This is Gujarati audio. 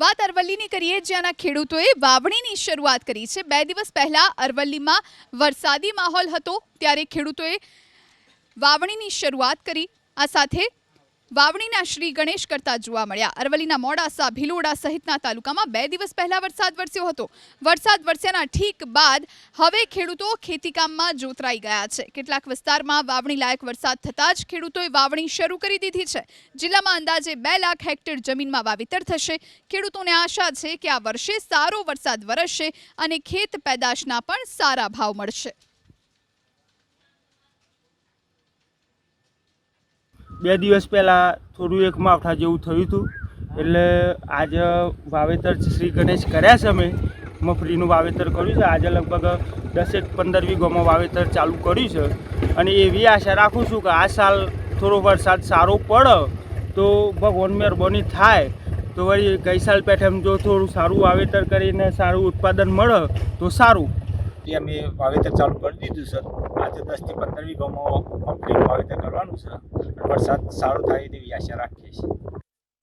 વાત અરવલ્લીની કરીએ, જ્યાંના ખેડૂતોએ વાવણીની શરૂઆત કરી છે. બે દિવસ પહેલા અરવલ્લીમાં વરસાદી માહોલ હતો, ત્યારે ખેડૂતોએ વાવણીની શરૂઆત કરી. આ સાથે વાવણીના શ્રી ગણેશ કરતા જોવા મળ્યા. અરવલ્લીના મોડાસા, ભીલોડા સહિતના તાલુકામાં બે દિવસ પહેલા વરસાદ વરસ્યો હતો. વરસાદ વરસ્યાના ઠીક બાદ હવે ખેડૂતો ખેતીકામમાં જોતરાઈ ગયા છે. કેટલાક વિસ્તારમાં વાવણી લાયક વરસાદ થતાં જ ખેડૂતોએ વાવણી શરૂ કરી દીધી છે. જિલ્લામાં અંદાજે બે લાખ હેક્ટર જમીનમાં વાવેતર થશે. ખેડૂતોને આશા છે કે આ વર્ષે સારો વરસાદ વરસશે અને ખેત પેદાશના પણ સારા ભાવ મળશે. બે દિવસ પહેલાં થોડું એક માવઠા જેવું થયું હતું. એટલે આજે વાવેતર શ્રી ગણેશ કર્યા છે અમે. મગફળીનું વાવેતર કર્યું છે. આજે લગભગ દસેક પંદર વીઘોમાં વાવેતર ચાલુ કર્યું છે. અને એવી આશા રાખું છું કે આ સાલ થોડો વરસાદ સારો પડે તો ભગવાન મહેરબાની થાય. તો વળી ગઈ સાલ પેઠેમ જો થોડું સારું વાવેતર કરીને સારું ઉત્પાદન મળે તો સારું. એ અમે વાવેતર ચાલુ કરી દીધું છે આજે દસથી પંદર વીઘોમાં મગફળીનું વાવેતર કરવાનું છે. વરસાદ સારો થાય તેવી આશા રાખીએ છીએ.